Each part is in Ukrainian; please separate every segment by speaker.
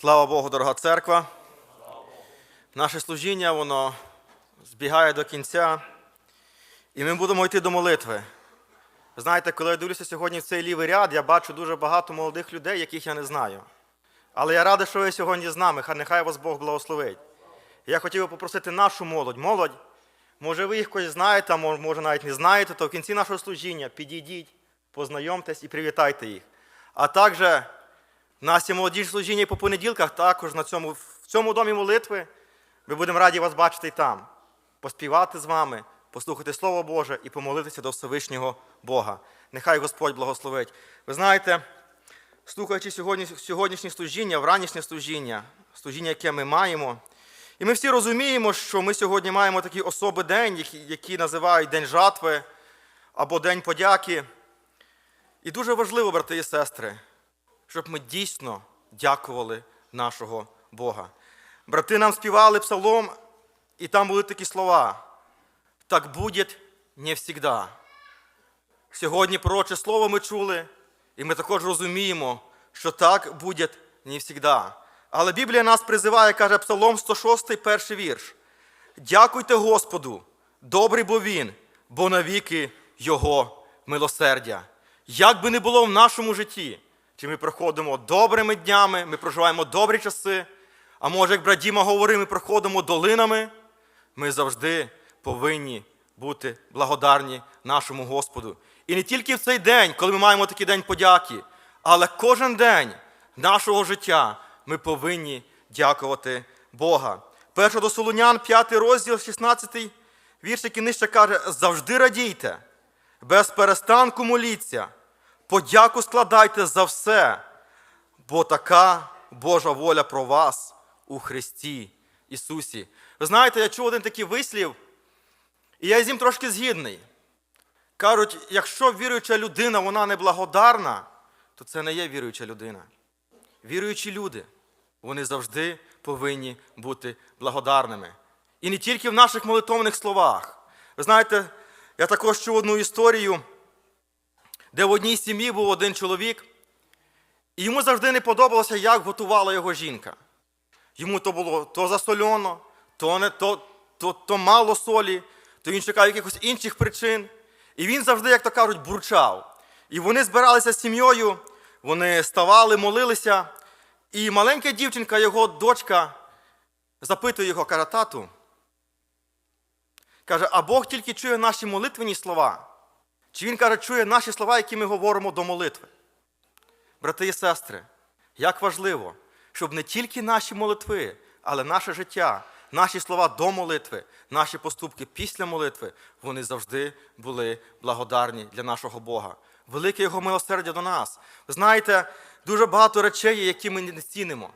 Speaker 1: Слава Богу, дорога церква. Наше служіння, воно збігає до кінця, і ми будемо йти до молитви. Знаєте, коли я дивлюся сьогодні в цей лівий ряд, я бачу дуже багато молодих людей, яких я не знаю. Але я радий, що ви сьогодні з нами, хай нехай вас Бог благословить. Я хотів би попросити нашу молодь. Молодь, може, ви їх когось знаєте, а може навіть не знаєте, то в кінці нашого служіння підійдіть, познайомтесь і привітайте їх. А також в нас є молодіжне служіння по понеділках, також на цьому, в цьому домі молитви. Ми будемо раді вас бачити там, поспівати з вами, послухати Слово Боже і помолитися до Всевишнього Бога. Нехай Господь благословить. Ви знаєте, слухаючи сьогодні, сьогоднішнє служіння, вранішнє служіння, служіння, яке ми маємо, і ми всі розуміємо, що ми сьогодні маємо такий особий день, який називають День жатви або День подяки. І дуже важливо, брати і сестри, щоб ми дійсно дякували нашого Бога. Брати нам співали псалом, і там були такі слова. Так буде не всегда. Сьогодні пророче слово ми чули, і ми також розуміємо, що так буде не всегда. Але Біблія нас призиває, каже Псалом 106, перший вірш. Дякуйте Господу, добрий бо Він, бо навіки Його милосердя. Як би не було в нашому житті, чи ми проходимо добрими днями, ми проживаємо добрі часи, а може, як брат Діма говорив, ми проходимо долинами, ми завжди повинні бути благодарні нашому Господу. І не тільки в цей день, коли ми маємо такий день подяки, але кожен день нашого життя ми повинні дякувати Бога. Перше до Солунян, 5 розділ, 16 вірш, який нижче каже: завжди радійте, без перестанку моліться, подяку складайте за все, бо така Божа воля про вас у Христі Ісусі. Ви знаєте, я чув один такий вислів, і я з ним трошки згідний. Кажуть, якщо віруюча людина, вона неблагодарна, то це не є віруюча людина. Віруючі люди, вони завжди повинні бути благодарними. І не тільки в наших молитовних словах. Ви знаєте, я також чув одну історію, де в одній сім'ї був один чоловік, і йому завжди не подобалося, як готувала його жінка. Йому то було то засольоно, то, не, то, то, то мало солі, то він шукав якихось інших причин. І він завжди, як то кажуть, бурчав. І вони збиралися з сім'єю, вони ставали, молилися. І маленька дівчинка, його дочка, запитує його, каже, тату. Каже, а Бог тільки чує наші молитвені слова. Чи він каже, чує наші слова, які ми говоримо до молитви? Брати і сестри, як важливо, щоб не тільки наші молитви, але наше життя, наші слова до молитви, наші поступки після молитви, вони завжди були благодарні для нашого Бога. Велике Його милосердя до нас. Ви знаєте, дуже багато речей, які ми не цінимо.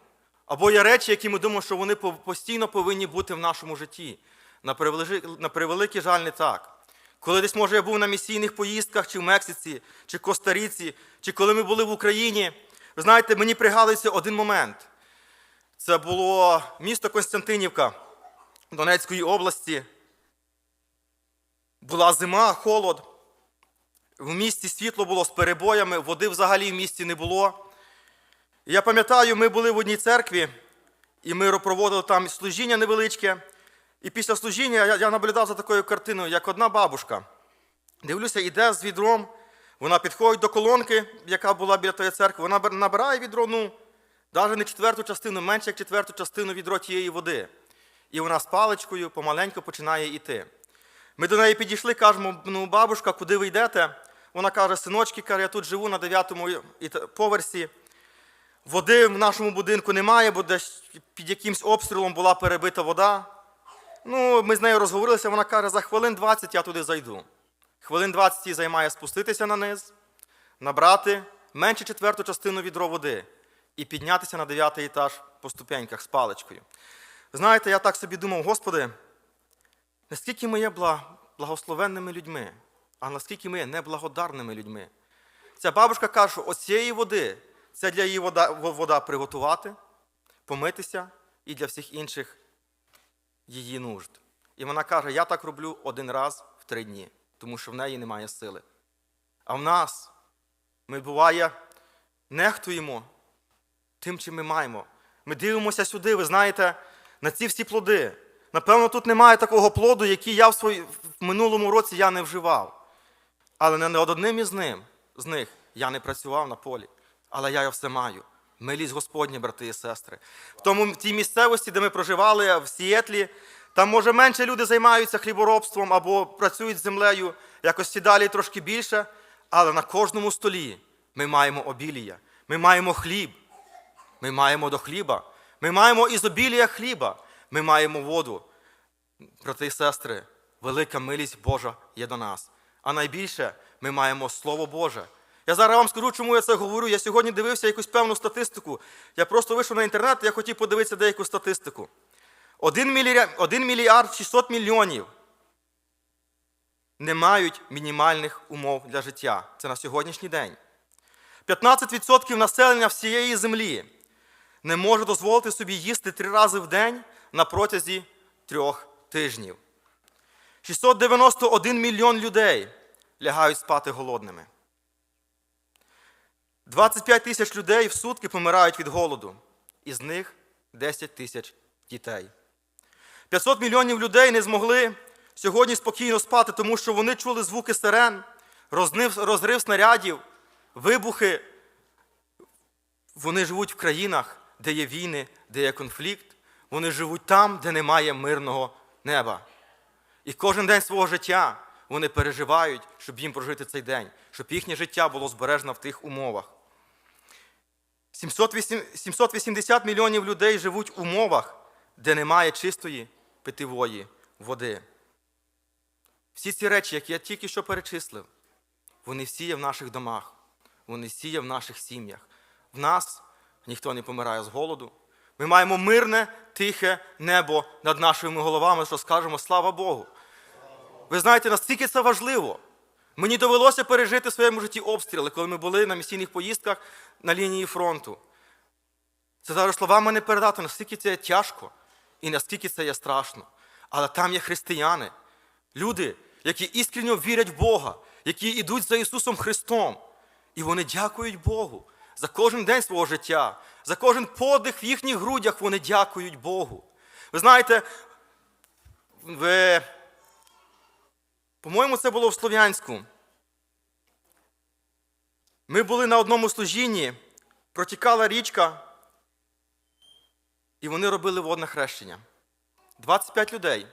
Speaker 1: Або є речі, які ми думаємо, що вони постійно повинні бути в нашому житті. На превеликий жаль, не так. Коли десь, може, я був на місійних поїздках, чи в Мексиці, чи Коста-Ріці, чи коли ми були в Україні, ви знаєте, мені пригадується один момент. Це було місто Константинівка Донецької області. Була зима, холод. В місті світло було з перебоями, води взагалі в місті не було. Я пам'ятаю, ми були в одній церкві, і ми проводили там служіння невеличке. І після служіння я, я наблюдав за такою картиною, як одна бабушка. Дивлюся, іде з відром, вона підходить до колонки, яка була біля тої церкви, вона набирає відро, ну, навіть не четверту частину, менше як четверту частину відро тієї води. І вона з паличкою помаленьку починає йти. Ми до неї підійшли, кажемо, ну, бабушка, куди ви йдете? Вона каже, синочки, каже, я тут живу на дев'ятому поверсі. Води в нашому будинку немає, бо десь під якимсь обстрілом була перебита вода. Ну, ми з нею розговорилися, вона каже, за хвилин 20 я туди зайду. Хвилин 20 їй займає спуститися на низ, набрати менше четверту частину відро води і піднятися на дев'ятий етаж по ступеньках з паличкою. Знаєте, я так собі думав, Господи, наскільки ми є благословенними людьми, а наскільки ми є неблагодарними людьми. Ця бабушка каже, оцієї води це для її вода, вода приготувати, помитися і для всіх інших її нужд. І вона каже: я так роблю один раз в три дні, тому що в неї немає сили. А в нас ми буває нехтуємо тим, чим ми маємо. Ми дивимося сюди, ви знаєте, на ці всі плоди. Напевно, тут немає такого плоду, який я в, свої... в минулому році я не вживав. Але не над одним із ним, з них я не працював на полі. Але я все маю. Милість Господня, брати і сестри. В тому в тій місцевості, де ми проживали, в Сіетлі, там, може, менше люди займаються хліборобством або працюють з землею, якось ці далі трошки більше. Але на кожному столі ми маємо обілія, ми маємо хліб, ми маємо до хліба, ми маємо ізобілія хліба, ми маємо воду. Брати і сестри, велика милість Божа є до нас. А найбільше ми маємо Слово Боже. Я зараз вам скажу, чому я це говорю. Я сьогодні дивився якусь певну статистику. Я просто вийшов на інтернет, я хотів подивитися деяку статистику. 1 мільярд, 1 мільярд 600 мільйонів не мають мінімальних умов для життя. Це на сьогоднішній день. 15% населення всієї землі не може дозволити собі їсти три рази в день на протязі трьох тижнів. 691 мільйон людей лягають спати голодними. 25 тисяч людей в сутки помирають від голоду, із них 10 тисяч дітей. 500 мільйонів людей не змогли сьогодні спокійно спати, тому що вони чули звуки сирен, розрив снарядів, вибухи. Вони живуть в країнах, де є війни, де є конфлікт. Вони живуть там, де немає мирного неба. І кожен день свого життя вони переживають, щоб їм прожити цей день, щоб їхнє життя було збережено в тих умовах. 708 780 мільйонів людей живуть в умовах, де немає чистої питивої води. Всі ці речі, які я тільки що перечислив, вони всі є в наших домах, вони всі є в наших сім'ях. В нас ніхто не помирає з голоду. Ми маємо мирне, тихе небо над нашими головами, що скажемо слава Богу. Ви знаєте, наскільки це важливо. Мені довелося пережити в своєму житті обстріли, коли ми були на місійних поїздках на лінії фронту. Це зараз словами не передати, наскільки це тяжко і наскільки це є страшно. Але там є християни, люди, які іскренньо вірять в Бога, які йдуть за Ісусом Христом. І вони дякують Богу за кожен день свого життя, за кожен подих в їхніх грудях вони дякують Богу. Ви знаєте, ви, по-моєму, це було в Слов'янську. Ми були на одному служінні, протікала річка, і вони робили водне хрещення. 25 людей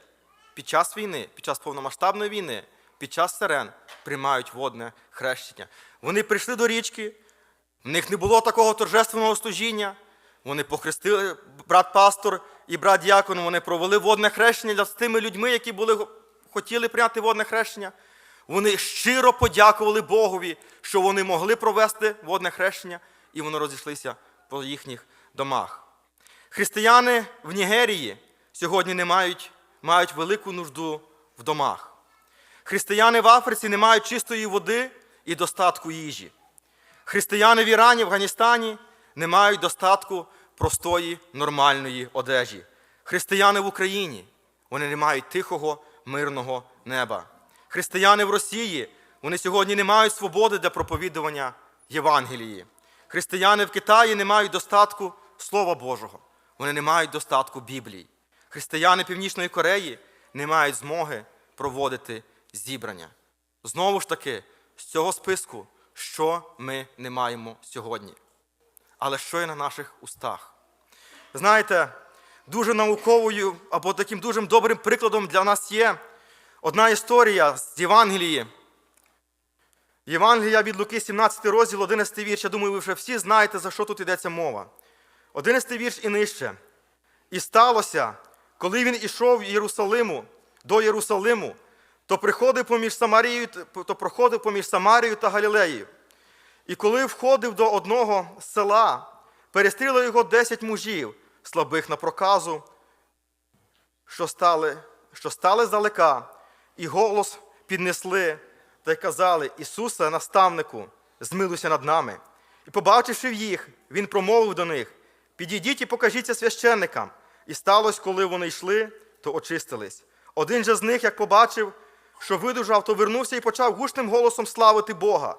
Speaker 1: під час війни, під час повномасштабної війни, під час сирен приймають водне хрещення. Вони прийшли до річки, в них не було такого торжественного служіння. Вони похрестили брат пастор і брат діакон, вони провели водне хрещення з тими людьми, які були, хотіли прийняти водне хрещення. Вони щиро подякували Богові, що вони могли провести водне хрещення, і вони розійшлися по їхніх домах. Християни в Нігерії сьогодні не мають, мають велику нужду в домах. Християни в Африці не мають чистої води і достатку їжі. Християни в Ірані, в Афганістані не мають достатку простої нормальної одежі. Християни в Україні вони не мають тихого, мирного неба. Християни в Росії вони сьогодні не мають свободи для проповідування Євангелії. Християни в Китаї не мають достатку Слова Божого. Вони не мають достатку Біблії. Християни Північної Кореї не мають змоги проводити зібрання. Знову ж таки, з цього списку, що ми не маємо сьогодні. Але що є на наших устах? Знаєте, дуже науковою або таким дуже добрим прикладом для нас є одна історія з Євангелії. Євангелія від Луки, 17 розділ, 11 вірш. Я думаю, ви вже всі знаєте, за що тут йдеться мова. 11 вірш і нижче. І сталося, коли він ішов Єрусалиму, до Єрусалиму, то приходив поміж Самарією, то проходив поміж Самарією та Галілеєю. І коли входив до одного села, перестріло його десять мужів, слабих на проказу, що стали, що стали здалека, і голос піднесли та й казали: Ісусе, наставнику, змилуйся над нами. І, побачивши їх, він промовив до них: Підійдіть і покажіться священникам. І сталося, коли вони йшли, то очистились. Один же з них, як побачив, що видужав, то вернувся і почав гучним голосом славити Бога.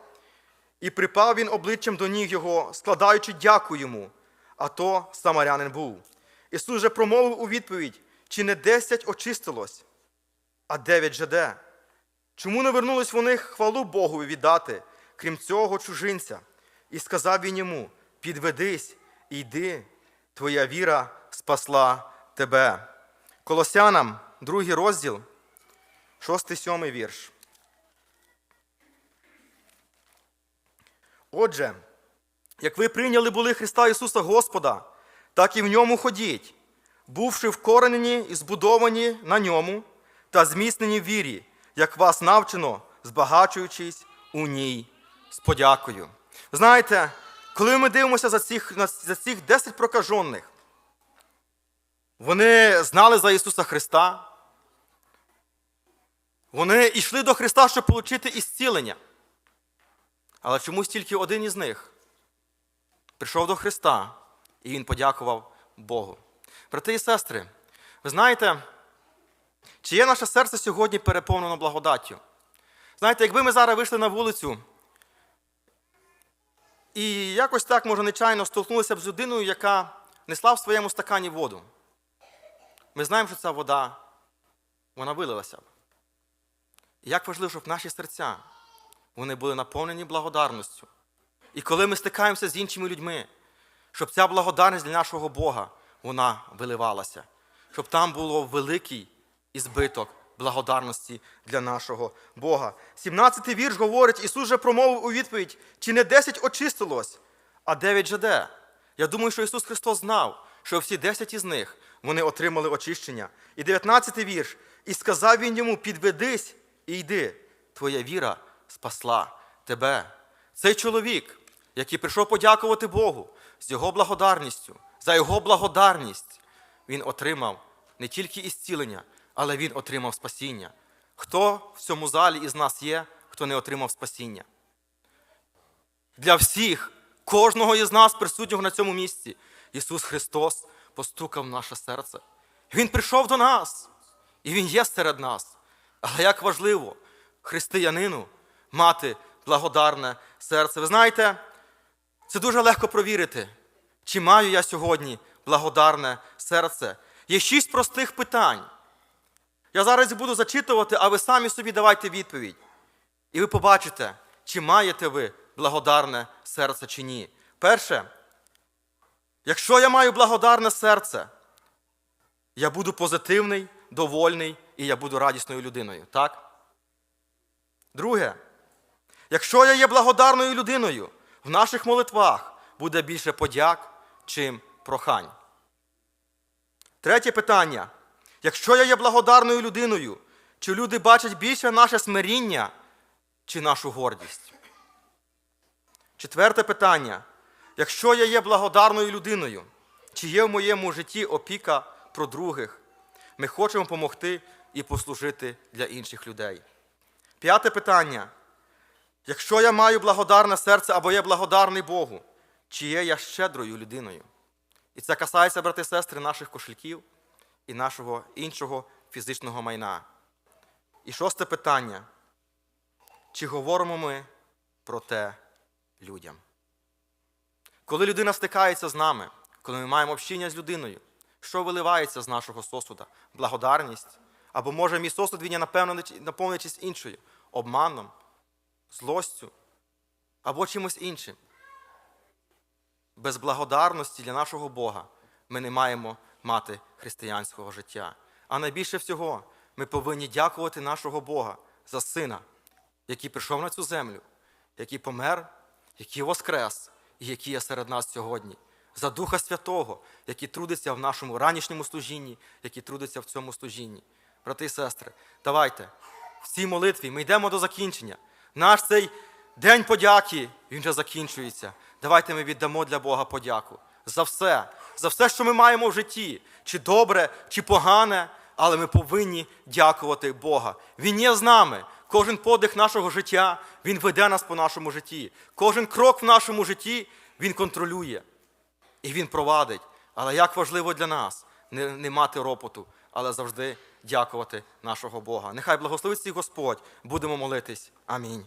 Speaker 1: І припав він обличчям до ніг його, складаючи дяку йому. А то самарянин був. Ісус же промовив у відповідь: чи не десять очистилось, а дев'ять же де? Чому не вернулись вони хвалу Богові віддати, крім цього чужинця? І сказав він йому: підведись і йди, твоя віра спасла тебе. Колосянам, другий розділ, шостий сьомий вірш. Отже, як ви прийняли були Христа Ісуса Господа, так і в ньому ходіть, бувши вкоренені і збудовані на ньому та зміцнені в вірі, як вас навчено, збагачуючись у ній з подякою. Знаєте, коли ми дивимося за цих, за цих 10 прокажених, вони знали за Ісуса Христа, вони йшли до Христа, щоб отримати ісцілення. Але чомусь тільки один із них прийшов до Христа, і він подякував Богу. Брати і сестри, ви знаєте, чи є наше серце сьогодні переповнено благодаттю? Знаєте, якби ми зараз вийшли на вулицю і якось так, може, нечайно столкнулися б з людиною, яка несла в своєму стакані воду. Ми знаємо, що ця вода, вона вилилася б. Як важливо, щоб наші серця вони були наповнені благодарністю. І коли ми стикаємося з іншими людьми, щоб ця благодарність для нашого Бога вона виливалася, щоб там було великий ізбиток благодарності для нашого Бога. 17-й вірш говорить, Ісус же промовив у відповідь, чи не 10 очистилось, а 9 же де? Я думаю, що Ісус Христос знав, що всі 10 із них вони отримали очищення. І 19-й вірш, і сказав він йому: підведись і йди, твоя віра спасла тебе. Цей чоловік, який прийшов подякувати Богу з його благодарністю, за його благодарність, він отримав не тільки ісцілення, але він отримав спасіння. Хто в цьому залі із нас є, хто не отримав спасіння? Для всіх, кожного із нас, присутнього на цьому місці, Ісус Христос постукав в наше серце. Він прийшов до нас, і Він є серед нас. Але як важливо християнину мати благодарне серце. Ви знаєте, це дуже легко провірити, чи маю я сьогодні благодарне серце. Є шість простих питань. Я зараз буду зачитувати, а ви самі собі давайте відповідь. І ви побачите, чи маєте ви благодарне серце чи ні. Перше, якщо я маю благодарне серце, я буду позитивний, довольний і я буду радісною людиною. Так? Друге, якщо я є благодарною людиною, в наших молитвах буде більше подяк, чим прохань. Третє питання. Якщо я є благодарною людиною, чи люди бачать більше наше смиріння, чи нашу гордість? Четверте питання. Якщо я є благодарною людиною, чи є в моєму житті опіка про других, ми хочемо допомогти і послужити для інших людей. П'яте питання. Якщо я маю благодарне серце або є благодарний Богу, чи є я щедрою людиною? І це касається, брати і сестри, наших кошельків і нашого іншого фізичного майна. І шосте питання. Чи говоримо ми про те людям? Коли людина стикається з нами, коли ми маємо общення з людиною, що виливається з нашого сосуда? Благодарність? Або може мій сосуд він є наповнюючись іншою обманом, злостю або чимось іншим. Без благодарності для нашого Бога ми не маємо мати християнського життя. А найбільше всього ми повинні дякувати нашого Бога за Сина, який прийшов на цю землю, який помер, який воскрес і який є серед нас сьогодні. За Духа Святого, який трудиться в нашому ранішньому служінні, який трудиться в цьому служінні. Брати і сестри, давайте в цій молитві ми йдемо до закінчення. Наш цей день подяки, він вже закінчується. Давайте ми віддамо для Бога подяку за все, за все, що ми маємо в житті, чи добре, чи погане, але ми повинні дякувати Бога. Він є з нами. Кожен подих нашого життя, Він веде нас по нашому житті. Кожен крок в нашому житті Він контролює і Він провадить. Але як важливо для нас не, не мати ропоту, але завжди дякувати нашого Бога. Нехай благословить Господь. Будемо молитись. Амінь.